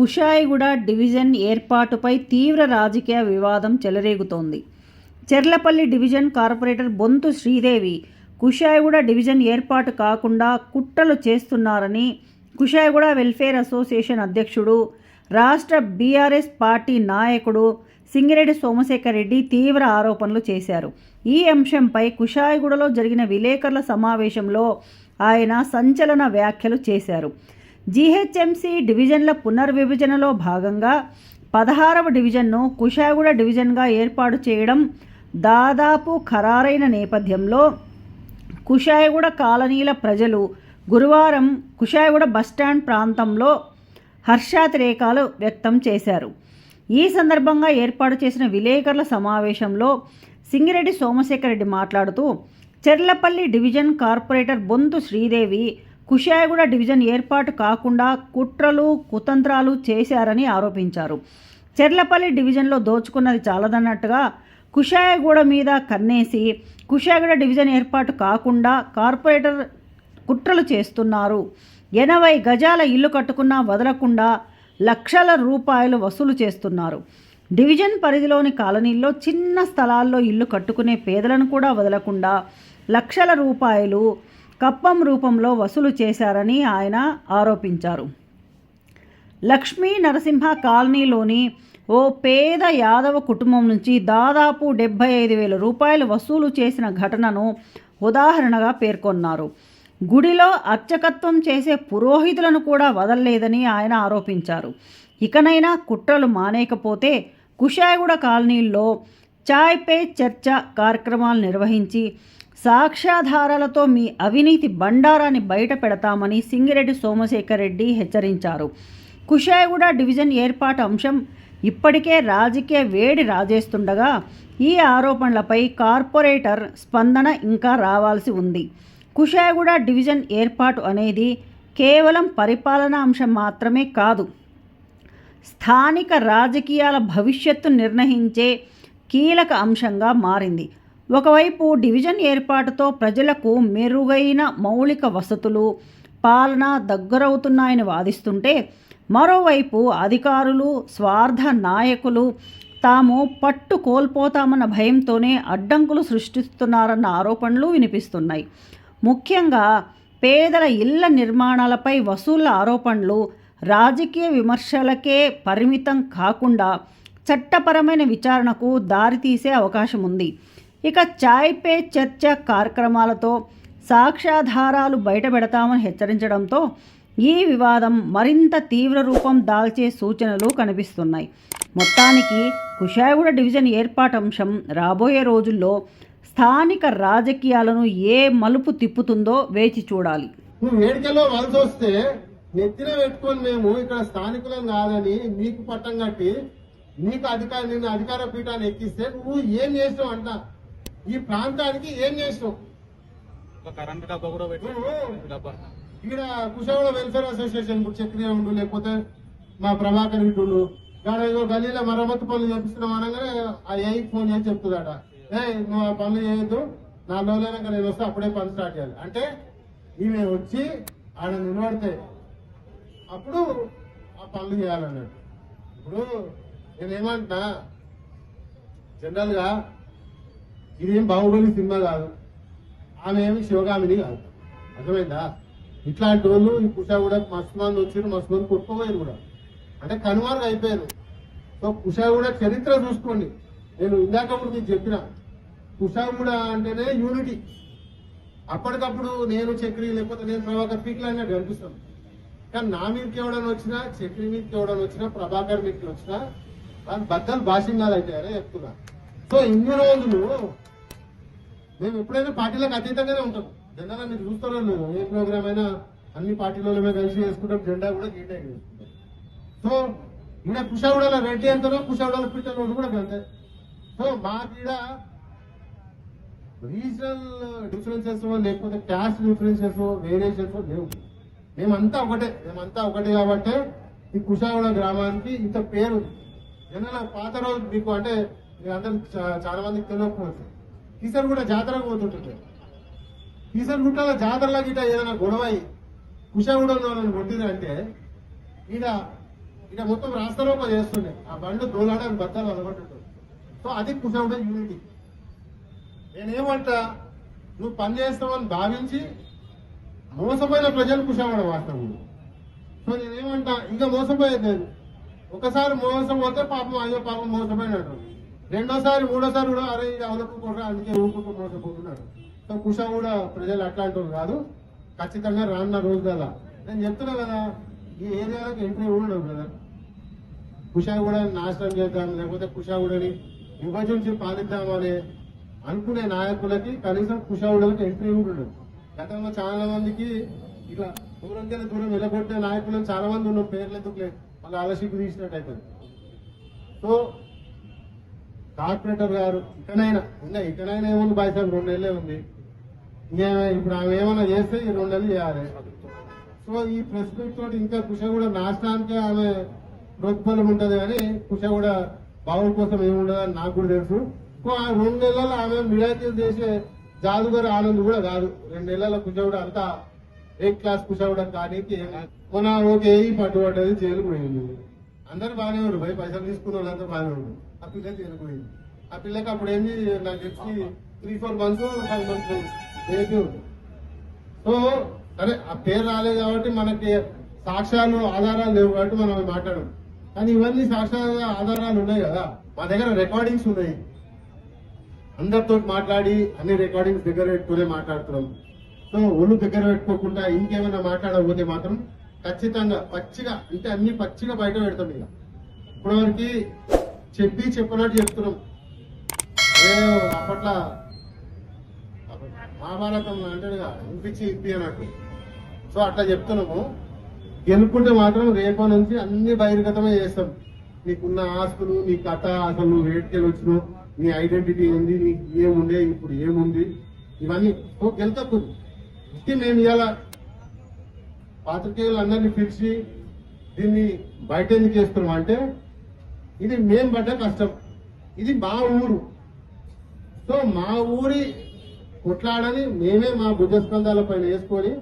Kushaiguda division ఏర్పాటుపై తీవ్ర రాజకీయ వివాదం చెలరేగుతోంది. Cherlapalli division corporator Bonthu Sridevi Kushaiguda division ఏర్పాటు కాకుండా కుట్రలు చేస్తున్నారని కుషాయిగూడ వెల్ఫేర్ అసోసియేషన్ అధ్యక్షుడు రాష్ట్ర బీఆర్ఎస్ పార్టీ నాయకుడు సింగిరెడ్డి సోమశేఖర్ రెడ్డి తీవ్ర ఆరోపణలు చేశారు. ఈ అంశంపై కుషాయిగూడలో జరిగిన విలేకరుల సమావేశంలో ఆయన సంచలన వ్యాఖ్యలు చేశారు. జీహెచ్ఎంసీ డివిజన్ల పునర్విభజనలో భాగంగా పదహారవ డివిజన్ను కుషాయిగూడ డివిజన్గా ఏర్పాటు చేయడం దాదాపు ఖరారైన నేపథ్యంలో కుషాయిగూడ కాలనీల ప్రజలు గురువారం కుషాయిగూడ బస్టాండ్ ప్రాంతంలో హర్షాతిరేకాలు వ్యక్తం చేశారు. ఈ సందర్భంగా ఏర్పాటు చేసిన విలేకరుల సమావేశంలో సింగిరెడ్డి సోమశేఖర్ రెడ్డి మాట్లాడుతూ Cherlapalli division corporator Bonthu Sridevi Kushaiguda division ఏర్పాటు కాకుండా కుట్రలు కుతంత్రాలు చేశారని ఆరోపించారు. చెర్లపల్లి డివిజన్లో దోచుకున్నది చాలదన్నట్టుగా కుషాయగూడ మీద కన్నేసి కుషాయగూడ డివిజన్ ఏర్పాటు కాకుండా కార్పొరేటర్ కుట్రలు చేస్తున్నారు. ఎనభై గజాల ఇల్లు కట్టుకున్నా వదలకుండా లక్షల రూపాయలు వసూలు చేస్తున్నారు. డివిజన్ పరిధిలోని కాలనీల్లో చిన్న స్థలాల్లో ఇల్లు కట్టుకునే పేదలను కూడా వదలకుండా లక్షల రూపాయలు కప్పం రూపంలో వసూలు చేశారని ఆయన ఆరోపించారు. లక్ష్మీ నరసింహ కాలనీలోని ఓ పేద యాదవ కుటుంబం నుంచి దాదాపు డెబ్బై ఐదు వేల రూపాయలు వసూలు చేసిన ఘటనను ఉదాహరణగా పేర్కొన్నారు. గుడిలో అర్చకత్వం చేసే పురోహితులను కూడా వదలలేదని ఆయన ఆరోపించారు. ఇకనైనా కుట్రలు మానేయకపోతే కుషాయగూడ కాలనీల్లో చాయ్ పే చర్చ కార్యక్రమాలు నిర్వహించి సాక్ష్యాధారాలతో మీ అవినీతి బండారాన్ని బయట పెడతామని సింగిరెడ్డి సోమశేఖర్ రెడ్డి హెచ్చరించారు. కుషాయగూడ డివిజన్ ఏర్పాటు అంశం ఇప్పటికే రాజకీయ వేడి రాజేస్తుండగా ఈ ఆరోపణలపై కార్పొరేటర్ స్పందన ఇంకా రావాల్సి ఉంది. కుషాయగూడ డివిజన్ ఏర్పాటు అనేది కేవలం పరిపాలనా అంశం మాత్రమే కాదు స్థానిక రాజకీయాల భవిష్యత్తు నిర్ణయించే కీలక అంశంగా మారింది. ఒకవైపు డివిజన్ ఏర్పాటుతో ప్రజలకు మెరుగైన మౌలిక వసతులు పాలన దగ్గరవుతున్నాయని వాదిస్తుంటే మరోవైపు అధికారులు స్వార్థ నాయకులు తాము పట్టు కోల్పోతామన్న భయంతోనే అడ్డంకులు సృష్టిస్తున్నారన్న ఆరోపణలు వినిపిస్తున్నాయి. ముఖ్యంగా పేదల ఇళ్ళ నిర్మాణాలపై వసూళ్ళ ఆరోపణలు రాజకీయ విమర్శలకే పరిమితం కాకుండా చట్టపరమైన విచారణకు దారితీసే అవకాశం ఉంది ఇక చాయ్ పే చర్చ కార్యక్రమాలతో సాక్ష్యాధారాలు బయటపెడతామని హెచ్చరించడంతో ఈ వివాదం మరింత తీవ్ర రూపం దాల్చే సూచనలు కనిపిస్తున్నాయి. మొత్తానికి కుషాయిగూడ డివిజన్ ఏర్పాటు అంశం రాబోయే రోజుల్లో స్థానిక రాజకీయాలను ఏ మలుపు తిప్పుతుందో వేచి చూడాలి. నువ్వు వేడికల్లో వలస వస్తే నెత్తిన పెట్టుకొని మేము ఇక్కడ స్థానికులం కాదని నీకు పట్టం కట్టి నీకు అధికార నిన్ను అధికార పీఠాన్ని ఎక్కిస్తే నువ్వు ఏం చేసావు అంటా. ఈ ప్రాంతానికి ఏం చేసినావు ఒక కరెంట్ డబ్బా కూడా పెట్టి నువ్వు డబ్బా. ఇక్కడ కుషాగూడ వెల్ఫేర్ అసోసియేషన్ చక్రియ ఉండు లేకపోతే మా ప్రభాకర్ రెడ్డి ఉండు. గాడ ఏదో గల్లీలో మరమ్మతు పనులు చేపిస్తున్నాం అనగానే ఆ ఏఐకి ఫోన్ చేసి చెప్తుందట. ఏ నువ్వు ఆ పనులు చేయొద్దు. నా లోలైనాక నేను వస్తే అప్పుడే పని స్టార్ట్ చేయాలి. అంటే ఈమె వచ్చి ఆడ నిలబడితే అప్పుడు ఆ పనులు చేయాలన్నాడు. ఇప్పుడు నేనేమంటున్నా జనరల్గా ఇదేం బాహుబలి సినిమా కాదు. ఆమె ఏమి శివగామిని కాదు. అర్థమైందా? ఇట్లాంటి వాళ్ళు ఈ కుష కూడా మస్తు మంది వచ్చారు మస్తు మంది కొట్టుకోపోయారు కూడా. అంటే కనుమరుగు అయిపోయారు సో కుషా కూడా చరిత్ర చూసుకోండి. నేను ఇందాక కూడా మీకు చెప్పిన. కుషా కూడా అంటేనే యూనిటీ. అప్పటికప్పుడు నేను చక్రి లేకపోతే నేను ప్రభాకర్ పీక్లు అయినట్టు కనిపిస్తాను కానీ నా మీదకి ఎవడని వచ్చినా చక్రి మీదకి ఎవడని వచ్చినా ప్రభాకర్ మీదకి వచ్చినా దాని బద్దలు భాషింగాలు అయితే చెప్తున్నా. సో ఇన్ని రోజులు మేము ఎప్పుడైనా పార్టీలకు అతీతంగానే ఉంటాం. జెండా మీరు చూస్తారో లేదు ఏ ప్రోగ్రామ్ అయినా అన్ని పార్టీలలో కలిసి చేసుకుంటాం జెండా కూడా గీటే చేసుకుంటాం. సో ఈడ కుషావుడాల రెడ్డి అంతనో కుషావుడాల పిట్టలు కూడా అంతే సో మాకు ఈడ రీజనల్ డిఫరెన్సెస్ లేకపోతే క్యాస్ట్ డిఫరెన్సెస్ వేరియేషన్స్ లేవు. మేమంతా ఒకటే మేమంతా ఒకటే కాబట్టి ఈ కుషాగూడ గ్రామానికి ఇంత పేరు ఉంది. పాత రోజు మీకు అంటే మీరు అందరు చాలా మందికి తెలియకపోవచ్చు. ఈసారి కూడా జాతరకు పోతుంటుంటే ఈసారి గుట్టలో జాతరలో గిట్ట ఏదైనా గొడవ అయ్యి కుషాగూడలో వాళ్ళని కొట్టిరంటే ఈడ ఇక మొత్తం రాస్తారోకో చేస్తుండే. ఆ బండ్లు దోలాడని బద్దలు అలగొట్టుంటుంది సో అది కుషావుడ యూనిటీ. నేనేమంటా నువ్వు పని చేస్తావని భావించి మోసపోయిన ప్రజలు కుషాగూడ వాస్తవం. సో నేనేమంటా ఇంకా మోసపోయేది లేదు. ఒకసారి మోసం పోతే పాపం అయ్యో పాపం మోసపోయినట్టు రెండోసారి మూడోసారి కూడా అరే ఇది అందుకే ఊరుకుంటున్నాడు సో కుషా కూడా ప్రజలు అట్లాంటి కాదు. ఖచ్చితంగా రానున్న రోజు కదా నేను చెప్తున్నా కదా ఈ ఏరియాలకు ఎంట్రీ ఉండడం బ్రదర్ కుషా కూడా నాశనం చేద్దాం లేకపోతే కుషా కూడాని విభజించి పాలిద్దామని అనుకునే నాయకులకి కనీసం కుషావులకు ఎంట్రీ ఉండదు గతంలో చాలా మందికి ఇట్లా దూరం దూరం వెళ్ళగొట్టే నాయకులను చాలా మంది ఉన్న పేర్లు ఎందుకు లేదు వాళ్ళ ఆలస్యకు తీసినట్టు అవుతుంది సో కార్పొరేటర్ గారు ఇకనైనా ఇంకా ఇకనైనా ఏముంది బాయ్ సాబ్ రెండు నెలలే ఉంది. ఇప్పుడు ఆమె ఏమైనా చేస్తే ఈ రెండు నెలలు చేయాలి. సో ఈ ప్రెస్ మీట్ తోటి ఇంకా కుష కూడా నాశనానికే ఆమె ప్రోత్ఫలం ఉంటుంది కానీ కుష కూడా బావుల కోసం ఏముండదు అని నాకు కూడా తెలుసు. సో ఆ రెండు నెలల్లో ఆమె మిరాకిల్ చేసే జాదుగారు ఆనంద్ కూడా కాదు. రెండు నెలల కుష కూడా అంతా ఏ క్లాస్ కుష కూడా కానీ మన ఓకే పట్టుబడ్డది జైలు పోయింది. అందరు బాగానే ఉన్నారు భయ పైసలు తీసుకున్న వాళ్ళంతా బాగానే ఉన్నారు. ఆ పిల్ల వెళ్ళిపోయింది ఆ పిల్లకి అప్పుడు ఏంది నాకు తెలిసి three four months five months baby ఉంది. సో సరే ఆ పేరు రాలేదు కాబట్టి మనకి సాక్ష్యాలు ఆధారాలు లేవు కాబట్టి మనం మాట్లాడడం కానీ ఇవన్నీ సాక్ష్యాల ఆధారాలు ఉన్నాయి కదా. మా దగ్గర రికార్డింగ్స్ ఉన్నాయి. అందరితో మాట్లాడి అన్ని రికార్డింగ్స్ దగ్గర పెట్టుకునే మాట్లాడుతున్నాం. సో ఒళ్ళు దగ్గర పెట్టుకోకుండా ఇంకేమైనా మాట్లాడకపోతే మాత్రం ఖచ్చితంగా పచ్చిగా అంటే అన్ని పచ్చిగా బయట పెడతాం ఇక. ఇప్పటివరకు చెప్పి చెప్పినట్టు చెప్తున్నాం. అదే అప్పట్లో మహాభారతం అంటాడుగా ఇంపించి ఇప్పి అన్నట్టు. సో అట్లా చెప్తున్నాము. గెలుపుకుంటే మాత్రం రేపటి నుంచి అన్ని బహిర్గతమే చేస్తాం. నీకున్న ఆస్తులు నీ కథ అసలు నువ్వు వచ్చిన వచ్చినావు నీ ఐడెంటిటీ ఏంది నీకు ఏముండే ఇప్పుడు ఏముంది ఇవన్నీ. ఓ గెలుతప్పుడు మేము ఇవాళ పాత్రికేయులు అందరినీ పిలిచి దీన్ని బయట ఎందుకు చేస్తున్నాం అంటే ఇది మేం పడ్డ కష్టం. ఇది మా ఊరు. సో మా ఊరి కొట్లాడని మేమే మా భుజస్కంధాల పైన వేసుకొని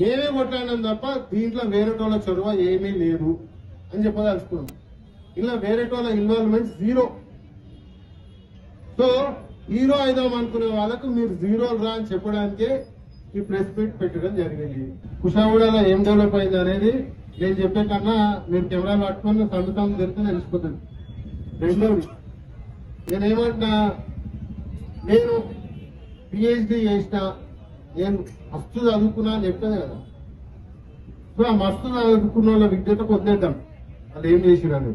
మేమే కొట్లాడినాం తప్ప దీంట్లో వేరేటోళ్ళ చొరవ ఏమీ లేదు అని చెప్పదలుచుకున్నాం. ఇలా వేరేటోళ్ళ ఇన్వాల్వ్మెంట్ జీరో సో హీరో అయిదాం అనుకునే వాళ్ళకు మీరు జీరో రా అని చెప్పడానికే ఈ ప్రెస్ మీట్ పెట్టడం జరిగింది. కుషాగూడలో ఏం డెవలప్ అయింది అనేది నేను చెప్పే కన్నా మీరు కెమెరా పట్టుకుని సందుతం జరిగితే తెలిసిపోతుంది. రెండోది నేనేమంటా నేను పిహెచ్డి చేసిన నేను మస్తు చదువుకున్నా అని చెప్పాను కదా. సో ఆ మస్తు చదువుకున్న వాళ్ళ విద్యత వదిలేద్దాం వాళ్ళు ఏం చేసిరని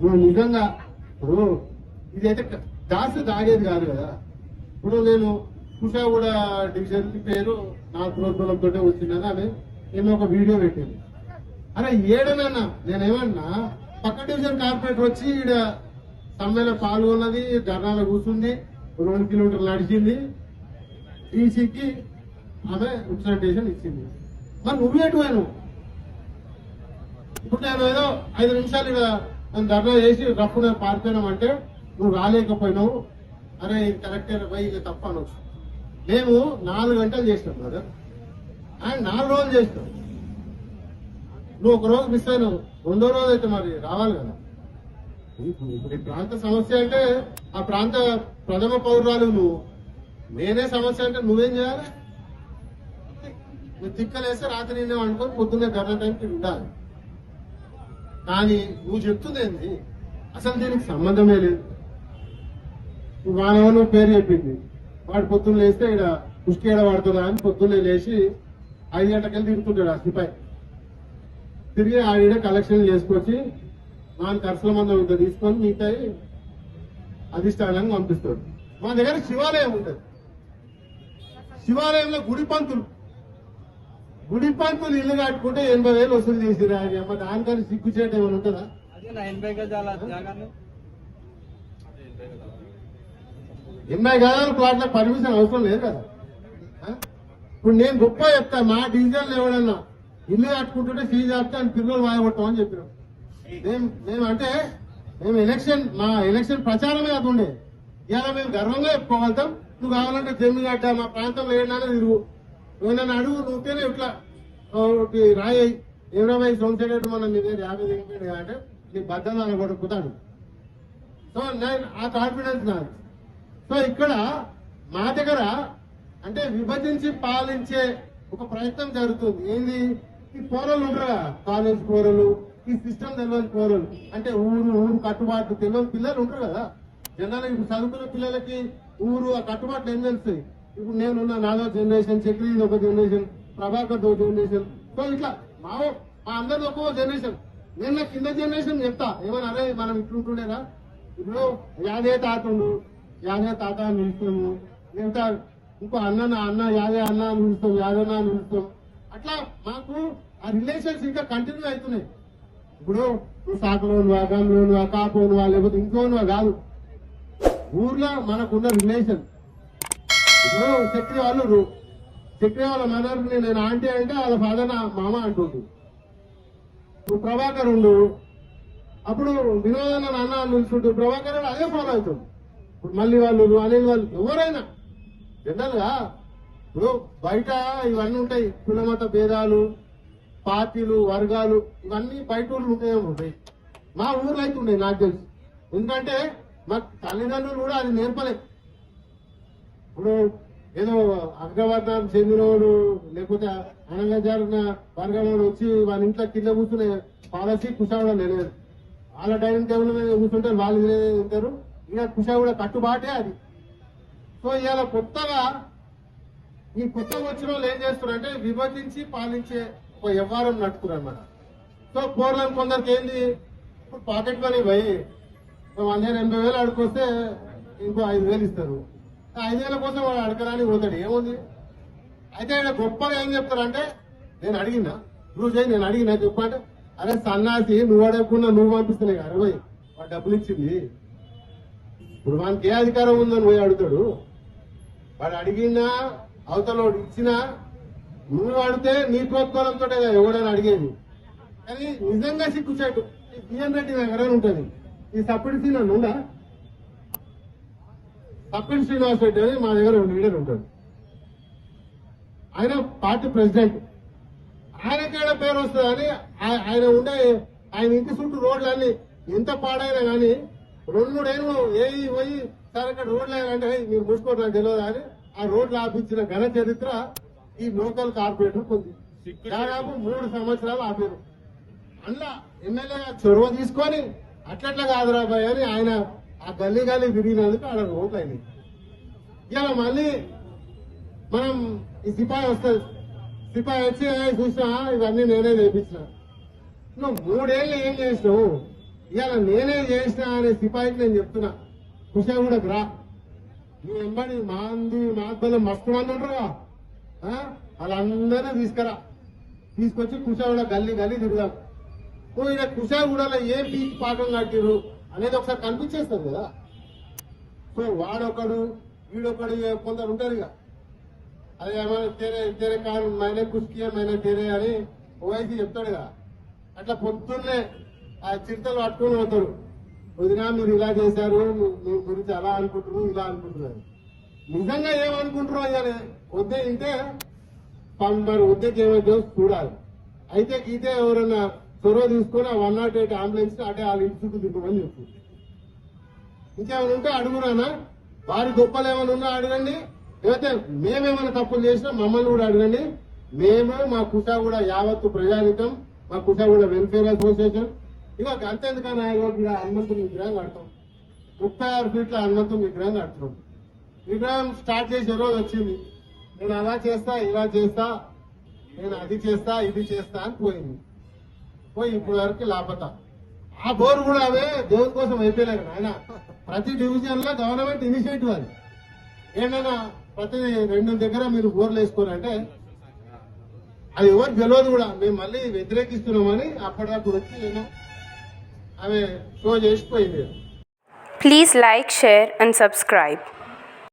నువ్వు నిజంగా ఇప్పుడు ఇదైతే దాసి తాగేది కాదు కదా. ఇప్పుడు నేను కుషాగూడ డివిజన్ పేరు నా ప్రోగ్రాంతో వచ్చిందని అని నేను ఒక వీడియో పెట్టాను అరే ఏడనన్నా నేనేమన్నా పక్క డివిజన్ కార్పొరేటర్ వచ్చి ఈడ సమ్మెలో పాల్గొన్నది ధర్నాలో కూర్చుంది రెండు కిలోమీటర్లు నడిచింది ఈసీకి ఆమె రిప్రజెంటేషన్ ఇచ్చింది. మరి నువ్వు ఎటు ఇప్పుడు నేను ఏదో ఐదు నిమిషాలు ఇక్కడ ధర్నా చేసి రప్పున పారిపోయినామంటే నువ్వు రాలేకపోయినావు. అరే ఇది కరెక్టే పోయి ఇది తప్ప అనొచ్చు. మేము నాలుగు గంటలు చేసినాం బ్రదర్ ఆయన నాలుగు రోజులు చేసినాం. నువ్వు ఒక రోజు మిస్ అయినావు రెండో రోజు అయితే మరి రావాలి కదా? ఇప్పుడు ఈ ప్రాంత సమస్య అంటే ఆ ప్రాంత ప్రథమ పౌరాలు నువ్వు. నేనే సమస్య అంటే నువ్వేం చేయాలి? నువ్వు తిక్కలేస్తే రాత్రి నిన్నే అనుకొని పొద్దున్నే గర్ర టైంకి ఉండాలి. కానీ నువ్వు చెప్తుంది ఏంది? అసలు దీనికి సంబంధమే లేదు. నువ్వు వానవను పేరు చెప్పింది. వాడు పొద్దున్న లేస్తే ఇక్కడ పుష్కేడ ఏడ పడుతుందా అని పొద్దున్నే లేచి ఐదు గంటలకెళ్ళి తిరుగుతుంటాడు ఆ సిపాయి. తిరిగి ఆడ కలెక్షన్ చేసుకొచ్చి నాలుగు ఖర్చుల మంది ఇంత తీసుకొని మిగతా అధిష్టానానికి పంపిస్తాడు. మా దగ్గర శివాలయం ఉంటుంది. శివాలయంలో గుడి పంతులు. గుడి పంతులు ఇల్లు కట్టుకుంటే ఎనభై వేలు వసూలు చేసిరు ఆయన అమ్మ. దానికని సిగ్గు చేయడం ఏమైనా ఉంటుందా? ఎనభై గజాల గదాల ప్లాట్లకు పర్మిషన్ అవసరం లేదు కదా? ఇప్పుడు నేను గొప్ప చెప్తా మా డివిజన్ ఎవడన్నా ఇల్లు కట్టుకుంటుంటే ఫీజు ఆపితే అని పిల్లలు వాయగొట్టామని చెప్పినాం మేము మేము అంటే మేము ఎలక్షన్ మా ఎలక్షన్ ప్రచారమే అది ఉండే మేము గర్వంగా చెప్పుకోగలుగుతాం. నువ్వు కావాలంటే జమ్మి గడ్డ మా ప్రాంతంలో ఏడన్నా తిరుగు. ఏమన్నా అడుగు నువ్వుతేనే ఇట్లా రాయి ఇరవై సంవత్సరాలు మనం నీ దగ్గర యాభై దిగిపోయాడు అంటే నీ బద్దలు అని కొడుకుతాడు. సో నేను ఆ కాన్ఫిడెన్స్ నాకు సో ఇక్కడ మా దగ్గర అంటే విభజించి పాలించే ఒక ప్రయత్నం జరుగుతుంది. ఏంది? ఈ పోరలు ఉండరా కాలేజ్ పోరలు ఈ సిస్టమ్ తెలియని పోరలు. అంటే ఊరు ఊరు కట్టుబాట్లు తెలియని పిల్లలు ఉంటారు కదా. జనరల్ ఇప్పుడు చదువుకున్న పిల్లలకి ఊరు ఆ కట్టుబాట్లు ఏం తెలుస్తాయి? ఇప్పుడు నేనున్న నాదో జనరేషన్ చక్రీ ఒక జనరేషన్ ప్రభాకర్ ఒక జనరేషన్ సో ఇట్లా మా మా అందరిది ఒక్కో జనరేషన్ నేను నా కింద జనరేషన్ చెప్తా. ఏమన్నా అరే మనం ఇట్లుంటుండేనా? ఇప్పుడు యాదే తాత ఉండు యాదే తాత అని పిలుస్తాము. ఇంకో అన్న నా అన్న యాదే అన్న అని పిలుస్తాం యాదన్న అని పిలుస్తాం అట్లా మాకు ఆ రిలేషన్స్ ఇంకా కంటిన్యూ అవుతున్నాయి. ఇప్పుడు నువ్వు సాకులోనువా గమ్లోనువా కాపోనువా లేకపోతే ఇంకోనువా కాదు. ఊర్లో మనకున్న రిలేషన్. ఇప్పుడు చక్రి వాళ్ళు చక్రి వాళ్ళ మనర్ని నేను ఆంటీ అంటే వాళ్ళ ఫాదర్ నా మామ అంటుండు ఇప్పుడు ప్రభాకర్ ఉండు. అప్పుడు వినోదన్న నాన్న అని ప్రభాకర్ అదే ఫాలో అవుతుంది ఇప్పుడు మళ్ళీ వాళ్ళు అనిల్ వాళ్ళు ఎవరైనా. జనరల్గా ఇప్పుడు బయట ఇవన్నీ ఉంటాయి. కులమత భేదాలు పార్టీలు వర్గాలు ఇవన్నీ బయట ఊళ్ళు ఉంటాయి మా ఊర్లో అయితే ఉన్నాయి నాకు తెలుసు. ఎందుకంటే మా తల్లిదండ్రులు కూడా అది నేర్పలేదు ఇప్పుడు ఏదో అగ్రవర్ణం చెందినోడు లేకపోతే అనంగా జరిగిన వర్గంలో వచ్చి వాళ్ళ ఇంట్లో కింద కూర్చునే పాలసీ కుషావడం లేదు. వాళ్ళ డైనింగ్ టేబుల్ మీద కూర్చుంటే వాళ్ళు ఇదే తింటారు. ఇక కూడా కట్టుబాటే అది. సో ఇవాళ కొత్తగా ఈ కొత్త వచ్చిన వాళ్ళు ఏం చేస్తున్నారంటే విభజించి పాలించే ఒక వ్యవహారం నడుపుతున్నారు అన్నమాట. సో పోర్లను కొందరికి ఏంది? ఇప్పుడు పాకెట్ మనీ పోయి వంద ఎనభై వేలు అడుకొస్తే ఇంకో ఐదు వేలు ఇస్తారు. ఐదు వేల కోసం వాడు అడగరాని పోతాడు. ఏముంది? అయితే ఆయన గొప్పగా ఏం చెప్తారంటే నేను అడిగినా నువ్వు చేయి నేను అడిగినా చెప్పంటే అరే సన్నాసి నువ్వు అడగకుండా నువ్వు పంపిస్తున్నాయి అరవై వాడు డబ్బులు ఇచ్చింది. ఇప్పుడు వానికి ఏ అధికారం ఉందని పోయి అడుగుతాడు? వాడు అడిగినా అవతలోడు ఇచ్చినా నువ్వు వాడితే నీ ప్రోత్సాహంతో ఎవడని అడిగేది. కానీ నిజంగా సిగ్గుచేటు ఈ బిఎన్ రెడ్డి దగ్గర ఉంటుంది. ఈ సప్పిడి సీన్ అని ఉందా? సప్పిడి శ్రీనివాస్ రెడ్డి అని మా దగ్గర లీడర్ ఉంటాడు ఆయన పార్టీ ప్రెసిడెంట్. ఆయనకేడ పేరు వస్తుందని ఆ- ఆయన ఉండే ఆయన ఇంటి చుట్టూ రోడ్లన్నీ ఎంత పాడైనా కానీ రెండు మూడేళ్ళు ఏ పోయి సార్ ఇక్కడ రోడ్లు అంటే మీరు మూసుకోవడం తెలియదు అని ఆ రోడ్లు ఆపించిన ఘన చరిత్ర ఈ లోకల్ కార్పొరేటర్ ఉంది దాదాపు మూడు సంవత్సరాలు ఆపారు. అందులో ఎమ్మెల్యే చొరవ తీసుకొని అట్లట్లా కాదురాబాయ్ అని ఆయన ఆ గల్లీ గల్లీ తిరిగినందుకు ఆడ రోడ్లు అయినాయి. ఇలా మళ్ళీ మనం ఈ సిపాయి వస్తుంది. సిపాయి వచ్చి చూసినా? ఇవన్నీ నేనే చేపించిన. నువ్వు మూడేళ్ళు ఏం చేసినావు? ఇవాళ నేనే చేసిన అనే సిపాయికి నేను చెప్తున్నా. కుషా కూడా రా. నువ్వు ఎంబడి మాంది మాద్దలు మస్తు మంది ఉంటారుగా. వాళ్ళందరినీ తీసుకురా. తీసుకొచ్చి కుషాగూడ గల్లీ గల్లీ తిరుగుదాం. నువ్వు ఇక్కడ కుషాగూడలో ఏ పీక్ పాకం కట్టిరు అనేది ఒకసారి కనిపించేస్తుంది కదా. సో వాడొకడు వీడొకడు ఇక కొందరు ఉంటారు ఇక అదే ఏమైనా తేరే తేరే కాదు మైనే కుష్కి మైనే తేరే అని ఓవైసీ చెప్తాడు కదా అట్లా పొద్దున్నే ఆ చిరుతలు పట్టుకొని పోతాడు వదినా మీరు ఇలా చేశారు మీ- గురించి అలా అనుకుంటున్నారు ఇలా అనుకుంటున్నారు. నిజంగా ఏమనుకుంటారు అయ్యాలి వద్దే ఇంటే మరి వద్దకి ఏమైతే చూడాలి. అయితే గీతే ఎవరన్నా చొరవ తీసుకొని ఆ వన్ నాట్ ఎయిట్ అంబులెన్స్ అంటే వాళ్ళ ఇంటి చుట్టూ తిప్పమని చెప్పు ఇంకేమైనా ఉంటే అడుగురానా వారి గొప్పలు ఏమైనా ఉన్నా అడగండి. లేకపోతే మేమేమైనా తప్పులు చేసినా మమ్మల్ని కూడా అడగండి. మేము మా కుషా కూడా యావత్తు ప్రజానికం మా కుషా కూడా వెల్ఫేర్ అసోసియేషన్ ఇవాళ అంతేందుకని ఆయన హనుమంతుని విగ్రహం కడతాం. ముప్పై ఆరు ఫీట్ల హనుమంతుని విగ్రహం కడుతున్నాం. విగ్రహం స్టార్ట్ చేసే రోజు వచ్చింది. నేను అలా చేస్తా ఇలా చేస్తా నేను అది చేస్తా ఇది చేస్తా అని పోయింది. పోయి ఇప్పటి వరకు లాపత. ఆ బోర్ కూడా అవే దేవుని కోసం అయిపోయలేరు ఆయన. ప్రతి డివిజన్లో గవర్నమెంట్ ఇనిషియేటివ్ అది. ఏంటన్నా ప్రతి రెండు దగ్గర మీరు బోర్లు వేసుకోరంటే అది ఎవరు తెలియదు కూడా. మేము మళ్ళీ వ్యతిరేకిస్తున్నామని అప్పటిదప్పుడు వచ్చి నేను ఆమె show చేసిపోయింది Please like, share, and subscribe.